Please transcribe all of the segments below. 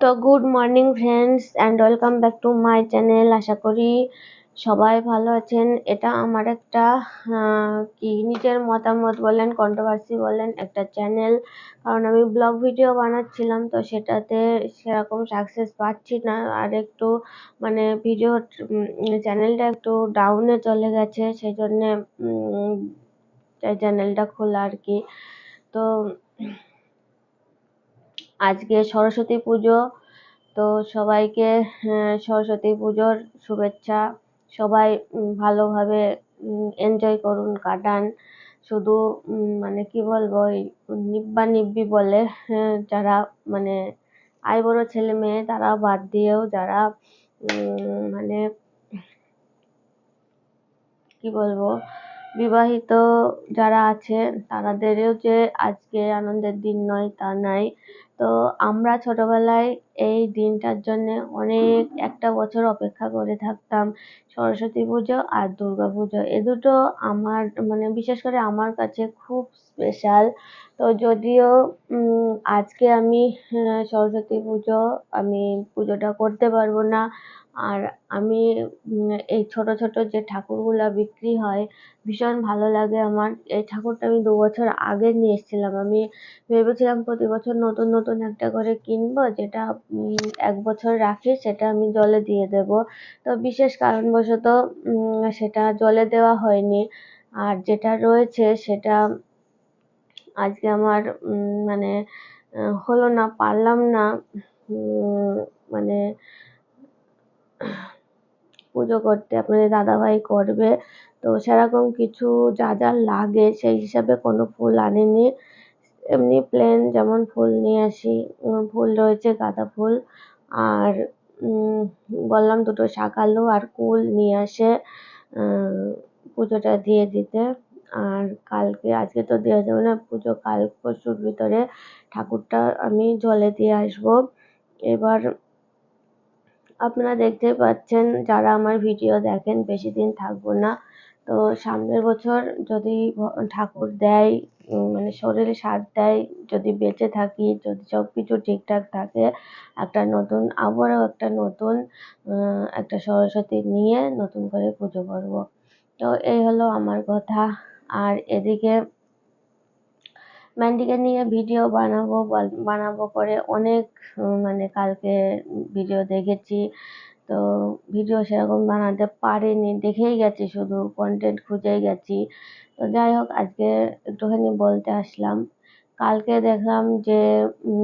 তো good morning friends and welcome back to my channel আশা করি সবাই ভালো আছেন। এটা আমার একটা কি নিজের মতামত বলেন কন্ট্রোভার্সি বলেন, একটা চ্যানেল কারণ আমি ব্লগ ভিডিও বানাচ্ছিলাম, তো সেটাতে সেরকম সাকসেস পাচ্ছি না। আর একটু মানে ভিডিও চ্যানেলটা একটু ডাউনে চলে গেছে সেই জন্যে চ্যানেলটা খোলা আর কি। তো আজকে সরস্বতী পুজো। তো সবাইকে আহ, সরস্বতী পুজোর শুভেচ্ছা। সবাই ভালোভাবে এনজয় করুন কাটান। শুধু মানে কি বলব ওই নিব্বা নিব্বি বলে হ্যাঁ, যারা মানে আই বড় ছেলে মেয়ে তারা বাদ দিয়েও যারা মানে কি বলব বিবাহিত যারা আছে তাদেরও যে আজকে আনন্দের দিন নয় তা নাই। তো আমরা ছোটবেলায় এই দিনটার জন্য অনেক একটা বছর অপেক্ষা করে থাকতাম। সরস্বতী পুজো আর দুর্গা পুজো। এ দুটো আমার মানে বিশেষ করে আমার কাছে খুব স্পেশাল তো যদিও আজকে আমি সরস্বতী পুজো আমি পুজোটা করতে পারব না আর আমি এই ছোট ছোট যে ঠাকুরগুলা বিক্রি হয়, ভীষণ ভালো লাগে আমার। এই ঠাকুরটা আমি দু বছর আগে নিয়ে এসেছিলাম। আমি ভেবেছিলাম প্রতি বছর নতুন নতুন একটা করে কিনবো, যেটা এক বছর রাখি, সেটা আমি জলে দিয়ে দেব। তো বিশেষ কারণবশত সেটা জলে দেওয়া হয়নি। আর যেটা রয়েছে, সেটা আজকে আমার মানে হলো না, পারলাম না মানে পুজো করতে আপনাদের দাদাভাই করবে। তো সেরকম কিছু যা যা লাগে সেই হিসাবে কোনো ফুল আনিনি। এমনি প্লেন যেমন ফুল নিয়ে আসি ফুল রয়েছে গাঁদা ফুল। আর বললাম দুটো শাকালু আর কুল নিয়ে আসে পুজোটা দিয়ে দিতে। আর কালকে, আজকে তো দেওয়া যাবে না পুজো, কাল পরশুর ভিতরে ঠাকুরটা আমি জলে দিয়ে আসব। এবার আপনারা দেখতেই পাচ্ছেন যারা আমার ভিডিও দেখেন, বেশি দিন থাকব না। তো সামনের বছর যদি ঠাকুর দেয় মানে শরীরে সাথ দেয়, যদি বেঁচে থাকি, যদি সব কিছু ঠিকঠাক থাকে, একটা নতুন, আবারও একটা নতুন একটা সরস্বতী নিয়ে নতুন করে পুজো করব। তো এই হলো আমার কথা। আর এদিকে ম্যান্ডিকে নিয়ে ভিডিও বানাবো বানাবো করে অনেক মানে কালকে ভিডিও দেখেছি। তো ভিডিও সেরকম বানাতে পারিনি, দেখেই গেছি শুধু কন্টেন্ট খুঁজেই গেছি। তো যাই হোক, আজকে একটুখানি বলতে আসলাম। কালকে দেখলাম যে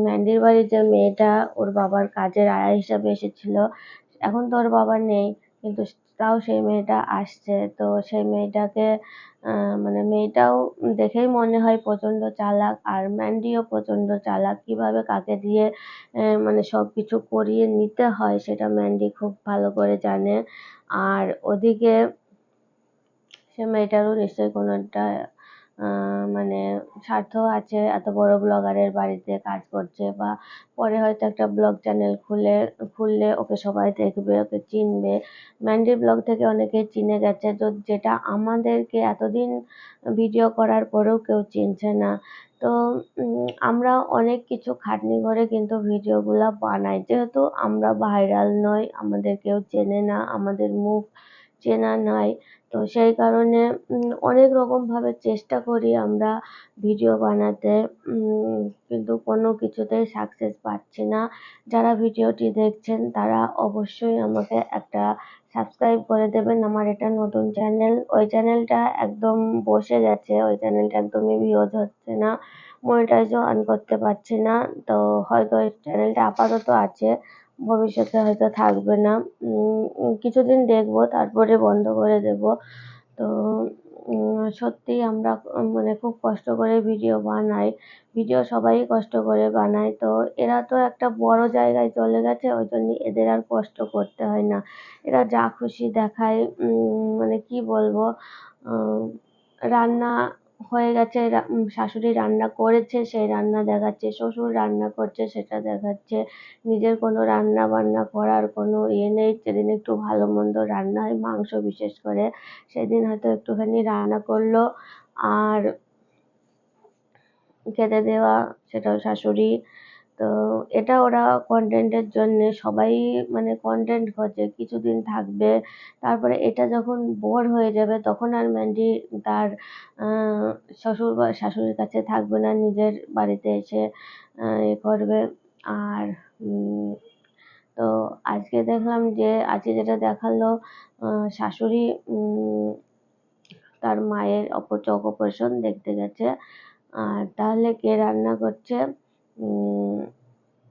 ম্যান্ডির বাড়ির যে মেয়েটা, ওর বাবার কাজের আয়া হিসাবে এসেছিল। এখন তো ওর বাবা নেই, কিন্তু তাও সেই মেয়েটা আসছে। তো সেই মেয়েটাকে মানে মেয়েটাও দেখেই মনে হয় প্রচণ্ড চালাক, আর ম্যান্ডিও প্রচণ্ড চালাক। কীভাবে কাকে দিয়ে মানে সব কিছু করিয়ে নিতে হয় সেটা ম্যান্ডি খুব ভালো করে জানে। আর ওদিকে সে মেয়েটারও নিশ্চয়ই কোনো একটা মানে স্বার্থ আছে, এত বড় ব্লগারের বাড়িতে কাজ করছে বা পরে হয়তো একটা ব্লগ চ্যানেল খুলে, খুললে ওকে সবাই দেখবে, ওকে চিনবে। ম্যান্ডির ব্লগ থেকে অনেকেই চিনে গেছে। তো যেটা আমাদেরকে এতদিন ভিডিও করার পরেও কেউ চিনছে না। তো আমরা অনেক কিছু খাটনি করে কিন্তু ভিডিওগুলো বানাই। যেহেতু আমরা ভাইরাল নই, আমাদের কেউ চেনে না, আমাদের মুখ চেনা নাই। তো সেই কারণে অনেক রকম ভাবে চেষ্টা করি আমরা ভিডিও বানাতে। কিন্তু কোনো কিছুতেই সাকসেস পাচ্ছি না। যারা ভিডিওটি দেখছেন, তারা অবশ্যই আমাকে একটা সাবস্ক্রাইব করে দেবেন। আমার এটা নতুন চ্যানেল ওই চ্যানেলটা একদম বসে গেছে। ওই চ্যানেলটা একদমই ভিউজ হচ্ছে না। মনিটাইজও অন করতে পারছি না। তো হয়তো ওই চ্যানেলটা আপাতত আছে। ভবিষ্যতে হয়তো থাকবে না। কিছুদিন দেখব তারপরে বন্ধ করে দেব। তো উম, সত্যি আমরা মানে খুব কষ্ট করে ভিডিও বানাই। ভিডিও সবাই কষ্ট করে বানায়। তো এরা তো একটা বড় জায়গায় চলে গেছে ওই জন্য এদের আর কষ্ট করতে হয় না। এরা যা খুশি দেখায় মানে কি বলব রান্না হয়ে গেছে শাশুড়ি রান্না করেছে সেই রান্না দেখাচ্ছে, শ্বশুর রান্না করছে, সেটা দেখাচ্ছে। নিজের কোনো রান্না বান্না করার কোনো ইয়ে নেই। সেদিন একটু ভালো মন্দ রান্না হয়, মাংস বিশেষ করে। সেদিন হয়তো একটুখানি রান্না করল। আর খেতে দেওয়া, সেটাও শাশুড়ি তো এটা ওরা কন্টেন্টের জন্যে সবাই মানে কন্টেন্ট খোঁজে, কিছুদিন থাকবে, তারপরে এটা যখন বোর হয়ে যাবে তখন আর ম্যান্ডি তার শ্বশুর বা, শাশুড়ির কাছে থাকবে না, নিজের বাড়িতে এসে এ করবে। আর তো আজকে দেখলাম যে, আজকে যেটা দেখাল শাশুড়ি তার মায়ের অপর চোখ অপারেশন দেখতে গেছে। আর তাহলে কে রান্না করছে?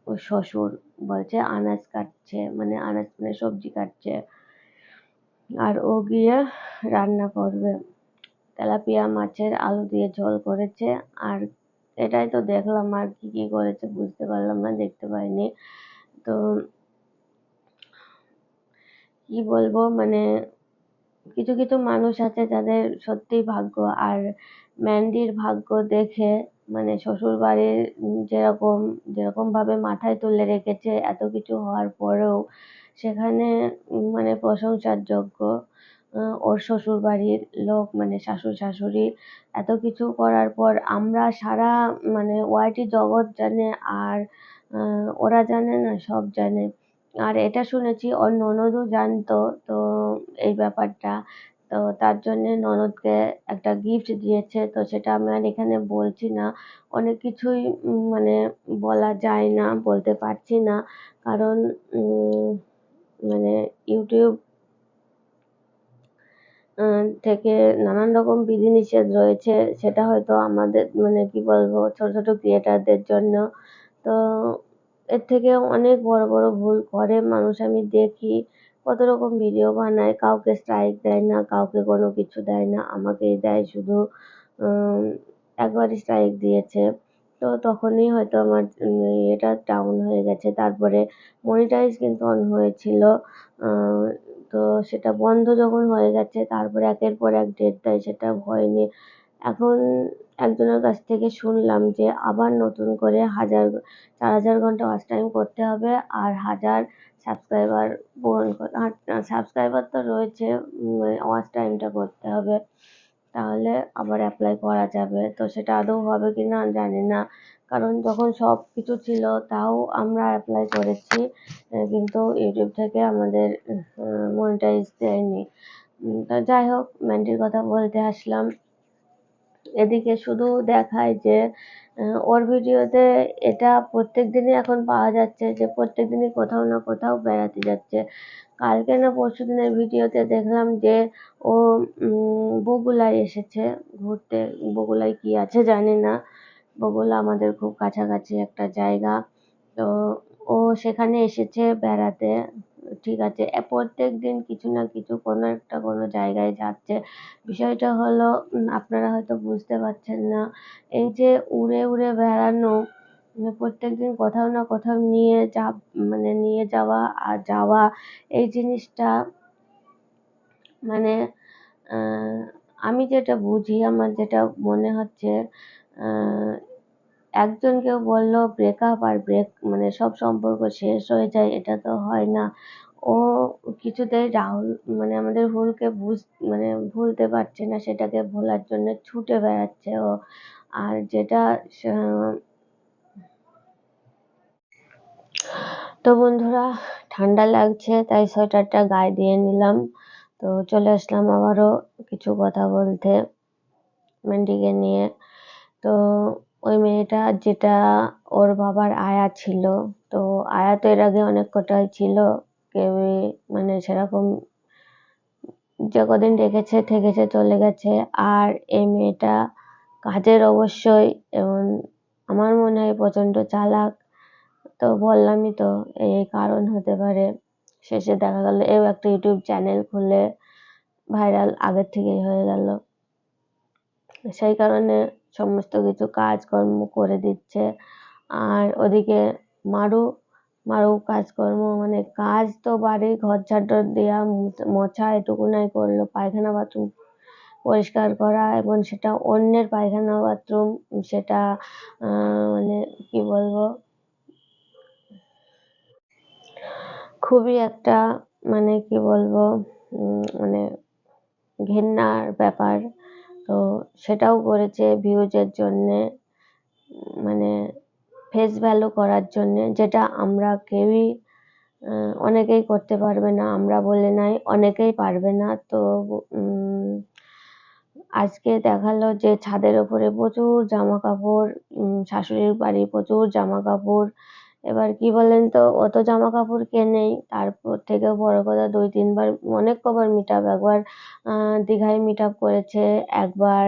ওর শ্বশুর বলছে আনাজ কাটছে মানে আনাজ মানে সবজি কাটছে। আর ও গিয়ে রান্না করবে। তেলাপিয়া মাছের আলু দিয়ে ঝোল করেছে। আর এটাই তো দেখলাম আর কি কি করেছে বুঝতে পারলাম না, দেখতে পাইনি। তো কি বলব মানে কিছু কিছু মানুষ আছে যাদের সত্যি ভাগ্য। আর ম্যান্ডির ভাগ্য দেখে মানে শ্বশুর বাড়ির যেরকম যেরকম ভাবে মাথায় তুলে রেখেছে এত কিছু হওয়ার পরেও সেখানে মানে প্রশংসার যোগ্য ওর শ্বশুর বাড়ির লোক মানে শাশুড় শাশুড়ি এত কিছু করার পর আমরা সারা মানে ওয়াইটি জগৎ জানে আর ওরা জানে না, সব জানে। আর এটা শুনেছি ওর ননদও জানতো, তো এই ব্যাপারটা। তো তার জন্যে ননদকে একটা গিফট দিয়েছে। তো সেটা আমি আর এখানে বলছি না। অনেক কিছুই মানে বলা যায় না, বলতে পারছি না। কারণ মানে ইউটিউব থেকে নানান রকম বিধিনিষেধ রয়েছে। সেটা হয়তো আমাদের মানে কি বলব, ছোট ছোট ক্রিয়েটারদের জন্য। তো এর থেকে অনেক বড় বড় ভুল করে। মানুষ আমি দেখি। কত রকম ভিডিও বানায়, কাউকে স্ট্রাইক দেয় না, কাউকে কোনো কিছু দেয় না আমাকেই দেয় শুধু একবারই স্ট্রাইক দিয়েছে। তো তখনই হয়তো আমার এটা ডাউন হয়ে গেছে। তারপরে মনিটাইজ কিন্তু অন হয়েছিল। তো সেটা বন্ধ যখন হয়ে গেছে, তারপরে একের পর এক ডেট দেয়, সেটা ভয় নিয়ে এখন একজনের কাছ থেকে শুনলাম যে আবার নতুন করে হাজার, চার হাজার ঘণ্টা ওয়াচ টাইম করতে হবে, আর হাজার সাবস্ক্রাইবার পূরণ সাবস্ক্রাইবার তো রয়েছে ওয়াচ টাইমটা করতে হবে। তাহলে আবার অ্যাপ্লাই করা যাবে। তো সেটা আদৌ হবে কি না, জানি না। কারণ যখন সব কিছু ছিল, তাও আমরা অ্যাপ্লাই করেছি কিন্তু ইউটিউব থেকে আমাদের মনিটাইজ দেয়নি। তো যাই হোক ম্যান্ডির কথা বলতে আসলাম। এদিকে শুধু দেখায় যে ওর ভিডিওতে এটা প্রত্যেক দিনই এখন পাওয়া যাচ্ছে যে প্রত্যেক দিনই কোথাও না কোথাও বেড়াতে যাচ্ছে। কালকে না পরশু দিনের ভিডিওতে দেখলাম যে ও বগুলায় এসেছে ঘুরতে। বগুলায় কি আছে জানি না। বগুলা আমাদের খুব কাছাকাছি একটা জায়গা। তো ও সেখানে এসেছে বেড়াতে। ঠিক আছে। প্রত্যেক দিন কিছু না কিছু কোনো একটা কোনো জায়গায় যাচ্ছে। বিষয়টা হলো আপনারা হয়তো বুঝতে পারছেন না, এই যে উড়ে উড়ে বেড়ানো মানে প্রত্যেক দিন কোথাও না কোথাও নিয়ে যা মানে নিয়ে যাওয়া আর যাওয়া, এই জিনিসটা মানে আমি যেটা বুঝি, আমার যেটা মনে হচ্ছে একজন কেউ বলল ব্রেকআপ আর ব্রেক মানে সব সম্পর্ক শেষ হয়ে যায়, এটা তো হয় না। ও কিছুতেই রাহুল মানে আমাদের ভুলকে বুঝ মানে ভুলতে পারছে না, সেটাকে ভোলার জন্য ছুটে বেড়াচ্ছে ও। আর যেটা তো বন্ধুরা, ঠান্ডা লাগছে, তাই সোয়েটারটা গায়ে দিয়ে নিলাম। তো চলে আসলাম আবারও কিছু কথা বলতে, মেন্ডিকে নিয়ে। তো ওই মেয়েটা যেটা ওর বাবার আয়া ছিল, তো আয়া তো এর আগে অনেক কটাই ছিল, কেউই মানে সেরকম যে কদিন রেখেছে থেকেছে চলে গেছে। আর এই মেয়েটা কাজের অবশ্যই এবং আমার মনে হয় প্রচণ্ড চালাক, তো বললামই তো এই কারণ হতে পারে। শেষে দেখা গেল এও একটা ইউটিউব চ্যানেল খুলে ভাইরাল আগের থেকেই হয়ে গেল। সেই কারণে সমস্ত কিছু কাজকর্ম করে দিচ্ছে। আর ওদিকে মারু মারু কাজকর্ম মানে কাজ তো বাড়ি ঘর ঝাড় দেওয়া মোছা এটুকুনাই করল, পায়খানা বাথরুম পরিষ্কার করা এবং সেটা অন্যের পায়খানা বাথরুম, সেটা মানে কি বলব? খুবই একটা মানে কি বলব মানে ঘেন্নার ব্যাপার। তো সেটাও করেছে ভিউজের জন্যে মানে ফেস ভ্যালু করার জন্যে, যেটা আমরা কেউই অনেকেই করতে পারবে না, আমরা বলে নাই, অনেকেই পারবে না। তো আজকে দেখাল যে ছাদের ওপরে প্রচুর জামা কাপড় শাশুড়ির বাড়ি প্রচুর জামা কাপড় এবার কি বলেন তো, অত জামা কাপড় কে নেই? তারপর থেকে বড় কথা, দুই তিনবার, অনেক কবার মিট আপ একবার দীঘায় মিট আপ করেছে, একবার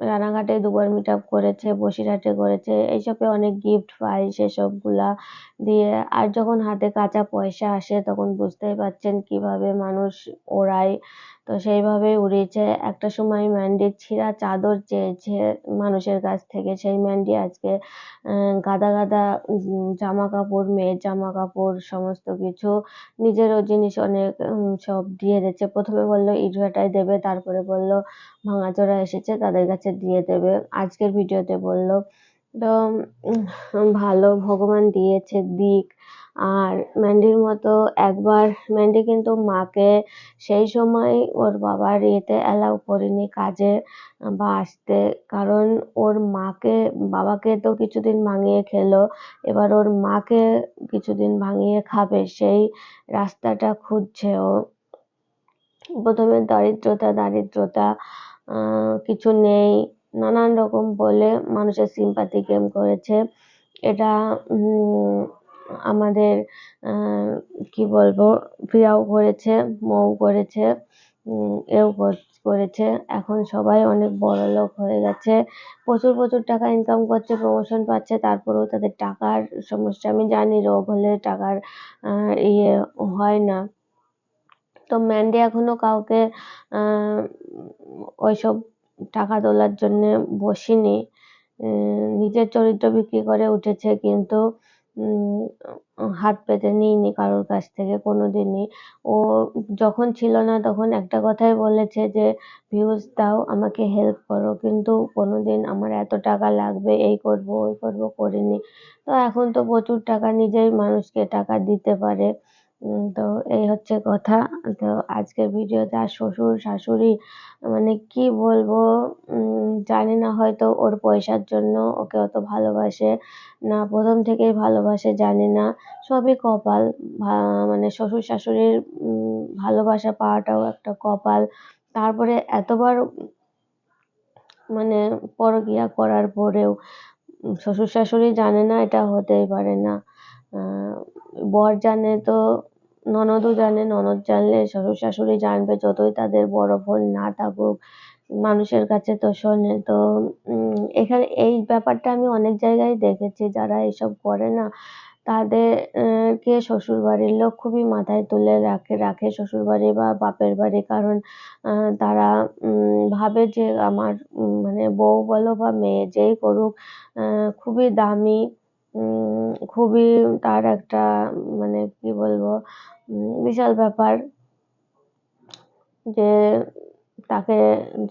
রানাঘাটে দুবার মিট করেছে, বসিরহাটে করেছে, এইসবে অনেক গিফট পাই সেসবগুলা দিয়ে, আর যখন হাতে কাঁচা পয়সা আসে, তখন বুঝতেই পারছেন কীভাবে মানুষ ওড়ায় তো সেইভাবে উড়িয়েছে। একটা সময় ম্যান্ডির ছিঁড়া চাদর চেয়েছে মানুষের কাছ থেকে। সেই ম্যান্ডি আজকে গাদা গাদা জামা কাপড় মেয়ের জামা কাপড় সমস্ত কিছু নিজেরও জিনিস অনেক সব দিয়ে দিচ্ছে প্রথমে বলল ইটভাটায় দেবে। তারপরে বলল, ভাঙাচোরা এসেছে, তাদের কাছে দিয়ে দেবে। আজকের ভিডিওতে বলল ভালো ভগবান দিয়েছে দিক। আর ম্যান্ডির মতো একবার ম্যান্ডি কিন্তু মাকে সেই সময় ওর বাবার ইয়েতে অ্যালাউ করেনি কাজে বা আসতে। কারণ ওর মাকে, বাবাকে তো কিছুদিন ভাঙিয়ে খেলো, এবার ওর মাকে কিছুদিন ভাঙিয়ে খাবে, সেই রাস্তাটা খুঁজছে ও। প্রথমে দারিদ্রতা দারিদ্রতা কিছু নেই। নানান রকম বলে মানুষের সিম্পাথি গেম করেছে। এটা আমাদের কি বলব, প্রিয়াও করেছে মৌ করেছে এও কর- করেছে। এখন সবাই অনেক বড় লোক হয়ে গেছে। প্রচুর প্রচুর টাকা ইনকাম করছে প্রমোশন পাচ্ছে, তারপরেও তাদের টাকার সমস্যা। আমি জানি রোগ হলে টাকার ইয়ে হয় না। তো ম্যান্ডি এখনও কাউকে ওইসব টাকা তোলার জন্য বসেনি। নিজের চরিত্র বিক্রি করে উঠেছে কিন্তু হাত পেতে নিইনি কারোর কাছ থেকে কোনো দিনই ও যখন ছিল না তখন একটা কথাই বলেছে যে, ভিউজ দাও, আমাকে হেল্প করো। কিন্তু কোনো দিন আমার এত টাকা লাগবে, এই করব, ওই করব করিনি। তো এখন তো প্রচুর টাকা নিজেই মানুষকে টাকা দিতে পারে। তো এই হচ্ছে কথা। তো আজকের ভিডিওতে আর শ্বশুর, শাশুড়ি মানে কি বলব জানি না হয়তো ওর পয়সার জন্য ওকে অত ভালোবাসে না, প্রথম থেকেই ভালোবাসে, জানি না। সবই কপাল। মানে শ্বশুর, শাশুড়ির ভালোবাসা পাওয়াটাও একটা কপাল। তারপরে এতবার মানে পরকিয়া করার পরেও শ্বশুর, শাশুড়ি জানে না এটা হতেই পারে না। বর জানে তো ননদও জানে ননদ জানলে শ্বশুর শাশুড়ি জানবে যতই তাদের বড় বোন না থাকুক মানুষের কাছে তো শোনে। তো এখানে এই ব্যাপারটা আমি অনেক জায়গায় দেখেছি যারা এসব করে না তাদের আহ, কে শ্বশুর বাড়ির লোক খুবই মাথায় তুলে রাখে রাখে শ্বশুর বাড়ি বা বাপের বাড়ি। কারণ তারা ভাবে যে আমার মানে বউ বলো বা মেয়ে যেই করুক খুবই দামি খুবই তার একটা মানে কি বলব বিশাল ব্যাপার যে তাকে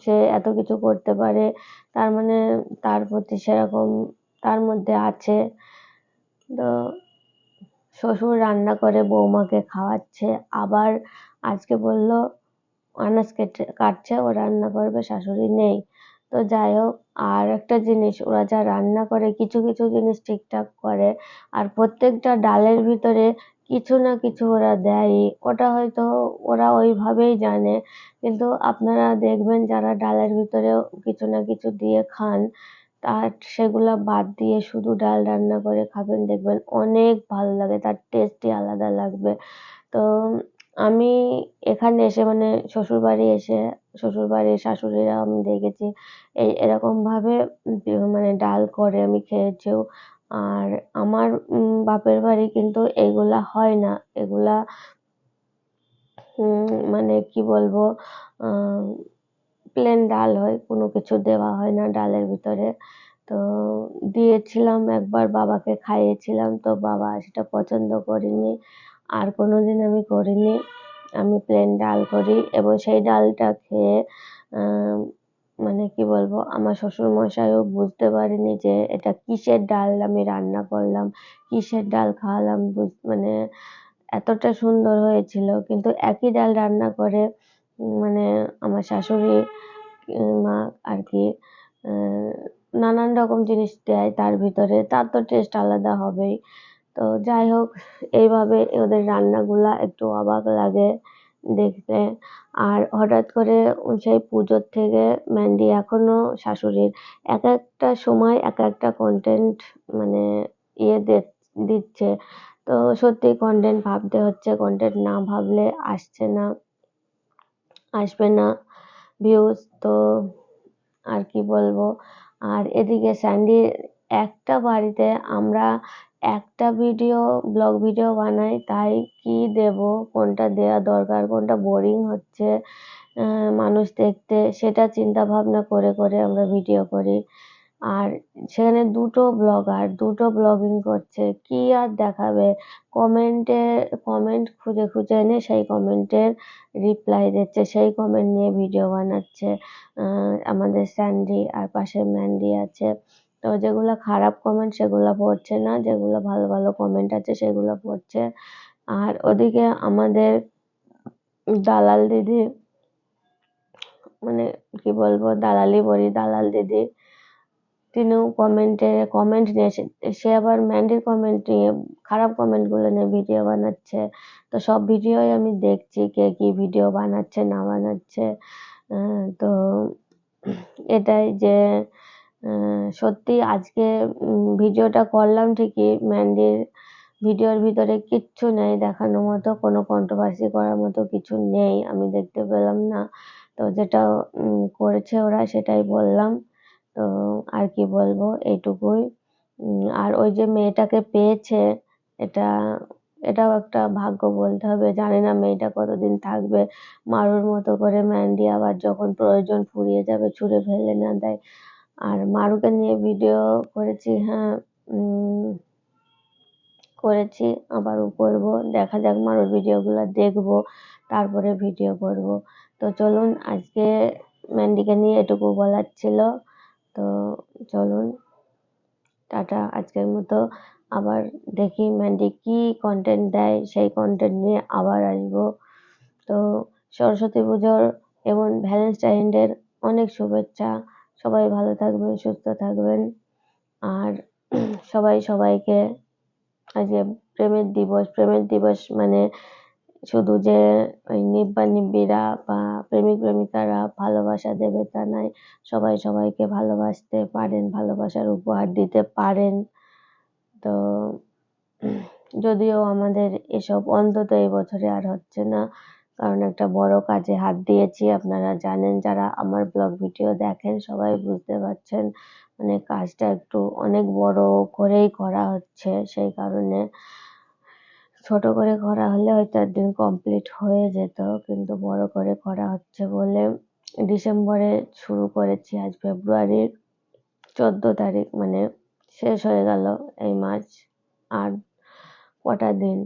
সে এত কিছু করতে পারে, তার মানে তার প্রতি সেরকম তার মধ্যে আছে। তো শ্বশুর রান্না করে বৌমাকে খাওয়াচ্ছে, আবার আজকে বলল আনাজ কেটে কাটছে, ও রান্না করবে, শাশুড়ি নেই। তো যাই হোক, আর একটা জিনিস, ওরা যা রান্না করে, কিছু কিছু জিনিস ঠিকঠাক করে, আর প্রত্যেকটা ডালের ভিতরে কিছু না কিছু ওরা দেয়ই। ওটা হয়তো ওরা ওইভাবেই জানে, কিন্তু আপনারা দেখবেন যারা ডালের ভিতরেও কিছু না কিছু দিয়ে খান, তার সেগুলো বাদ দিয়ে শুধু ডাল রান্না করে খাবেন, দেখবেন অনেক ভালো লাগে, তার টেস্টই আলাদা লাগবে। তো আমি এখানে এসে মানে শ্বশুর বাড়ি এসে শ্বশুর বাড়ির শাশুড়িরা আমি দেখেছি, এই এরকম ভাবে মানে ডাল করে আমি খেয়েছিও। আর আমার বাপের বাড়ি কিন্তু এগুলা হয় না, এগুলা মানে কি বলব প্লেন ডাল হয়, কোনো কিছু দেওয়া হয় না ডালের ভিতরে। তো দিয়েছিলাম, একবার বাবাকে খাইয়েছিলাম, তো বাবা সেটা পছন্দ করেনি। আর কোনো দিন আমি করিনি। আমি প্লেন ডাল করি এবং সেই ডালটা খেয়ে মানে কি বলব, আমার শ্বশুর মশাইও বুঝতে পারেনি যে এটা কিসের ডাল আমি রান্না করলাম, কিসের ডাল খাওয়ালাম মানে এতটা সুন্দর হয়েছিল। কিন্তু একই ডাল রান্না করে মানে আমার শাশুড়ি, মা আর কি নানান রকম জিনিস দেয় তার ভিতরে, তার তো টেস্ট আলাদা হবেই। তো যাই হোক, এইভাবে ওদের রান্নাগুলা একটু অবাক লাগে দেখতে। আর হঠাৎ করে সেই পুজোর থেকে ম্যান্ডি এখনও শাশুড়ির এক একটা সময় এক একটা কন্টেন্ট মানে ইয়ে দিচ্ছে। তো সত্যি কন্টেন্ট ভাবতে হচ্ছে কন্টেন্ট না ভাবলে আসছে না, আসবে না ভিউজ তো আর কি বলব? আর এদিকে স্যান্ডির একটা বাড়িতে আমরা একটা ভিডিও ব্লগ ভিডিও বানাই, তাই কি দেব? কোনটা দেওয়া দরকার? কোনটা বোরিং হচ্ছে? মানুষ দেখতে, সেটা চিন্তা ভাবনা করে করে আমরা ভিডিও করি। আর সেখানে দুটো ব্লগার দুটো ব্লগিং করছে। কি আর দেখাবে? কমেন্টে কমেন্ট খুঁজে খুঁজে এনে সেই কমেন্টের রিপ্লাই দিচ্ছে, সেই কমেন্ট নিয়ে ভিডিও বানাচ্ছে। আমাদের স্যান্ডি আর পাশে ম্যান্ডি আছে। তো যেগুলো খারাপ কমেন্ট সেগুলো পড়ছে না, যেগুলো ভালো ভালো কমেন্ট আছে সেগুলো পড়ছে। আর ওদিকে আমাদের দালাল দিদি মানে কি বলব, দালালি বলি, দালাল দিদি, তিনিও কমেন্টে কমেন্ট নিয়ে সে- আবার ম্যান্ডির কমেন্ট নিয়ে, খারাপ কমেন্টগুলো নিয়ে ভিডিও বানাচ্ছে। তো সব ভিডিওই আমি দেখছি কে কি ভিডিও বানাচ্ছে, না বানাচ্ছে। তো এটাই যে সত্যি আজকে ভিডিওটা করলাম ঠিকই। ম্যান্ডির ভিডিওর ভিতরে কিচ্ছু নেই, দেখানোর মতো, কোনো কন্ট্রোভার্সি করার মতো কিছু নেই, আমি দেখতে পেলাম না। তো যেটা করেছে ওরা সেটাই বললাম। তো আর কি বলব, এইটুকুই। আর ওই যে মেয়েটাকে পেয়েছে, এটা, এটাও একটা ভাগ্য বলতে হবে। জানি না মেয়েটা কতদিন থাকবে। মারুর মতো করে ম্যান্ডি আবার যখন প্রয়োজন ফুরিয়ে যাবে, ছুঁড়ে ফেলে না দেয়। আর মারুকে নিয়ে ভিডিও করেছি হ্যাঁ করেছি আবারও করব। দেখা যাক মারুর ভিডিওগুলো দেখব, তারপরে ভিডিও করব। তো চলুন, আজকে ম্যান্ডিকে নিয়ে এটুকু বলার ছিল। তো চলুন, টাটা আজকের মতো। আবার দেখি ম্যান্ডি কি কন্টেন্ট দেয়, সেই কন্টেন্ট নিয়ে আবার আসব। তো সরস্বতী পুজোর এবং ভ্যালেন্টাইন অনেক শুভেচ্ছা। সবাই ভালো থাকবেন, সুস্থ থাকবেন। আর সবাই সবাইকে আজকে প্রেমের দিবস প্রেমের দিবস মানে শুধু যে ওই নিব্বা নিব্বিরা বা প্রেমিক প্রেমিকারা ভালোবাসা দেবে তা নয়, সবাই সবাইকে ভালোবাসতে পারেন, ভালোবাসার উপহার দিতে পারেন। তো যদিও আমাদের এসব অন্তত এই বছরে আর হচ্ছে না কারণ একটা বড় কাজে হাত দিয়েছি। আপনারা জানেন, যারা আমার ব্লগ ভিডিও দেখেন, সবাই বুঝতে পারছেন মানে কাজটা একটু অনেক বড় করেই করা হচ্ছে। সেই কারণে ছোট করে করা হলে হয়তো একদিন কমপ্লিট হয়ে যেত, কিন্তু বড় করে করা হচ্ছে বলে ডিসেম্বরে শুরু করেছি। আজ ফেব্রুয়ারির চোদ্দ তারিখ মানে শেষ হয়ে গেল এই মাস আর কটা দিন।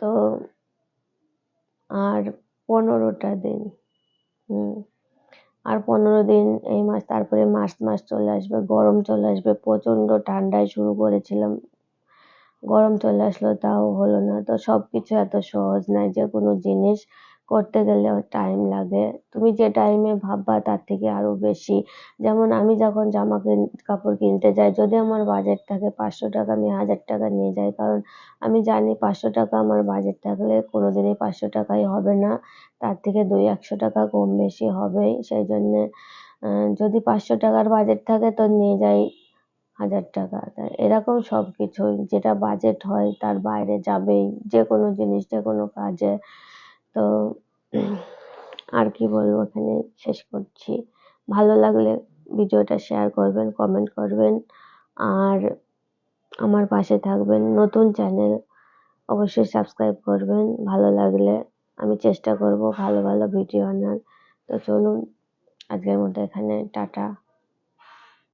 তো আর পনেরোটা দিন। হুম। আর পনেরো দিন এই মাস, তারপরে মার্চ মাস চলে আসবে, গরম চলে আসবে, প্রচণ্ড ঠান্ডায় শুরু করেছিলাম। গরম চলে আসলো, তাও হলো না। তো সব কিছু এত সহজ নয় যে কোনো জিনিস করতে গেলে টাইম লাগে। তুমি যে টাইমে ভাববা তার থেকে আরও বেশি। যেমন আমি যখন জামা কিন- কাপড় কিনতে যাই, যদি আমার বাজেট থাকে পাঁচশো টাকা, আমি হাজার টাকা নিয়ে যাই। কারণ আমি জানি পাঁচশো টাকা আমার বাজেট থাকলে কোনোদিনই পাঁচশো টাকাই হবে না। তার থেকে দুই, একশো টাকা কম বেশি হবেই। সেই জন্যে যদি পাঁচশো টাকার বাজেট থাকে তো নিয়ে যাই হাজার টাকা। এরকম সব কিছুই যেটা বাজেট হয় তার বাইরে যাবেই। যে কোনো জিনিস যে কোনো কাজে। তো আর কি বলব এখানে শেষ করছি। ভালো লাগলে ভিডিওটা শেয়ার করবেন কমেন্ট করবেন। আর আমার পাশে থাকবেন, নতুন চ্যানেল অবশ্যই সাবস্ক্রাইব করবেন। ভালো লাগলে আমি চেষ্টা করব ভালো ভালো ভিডিও আনার। তো চলুন, আজকের মতো এখানে, টাটা।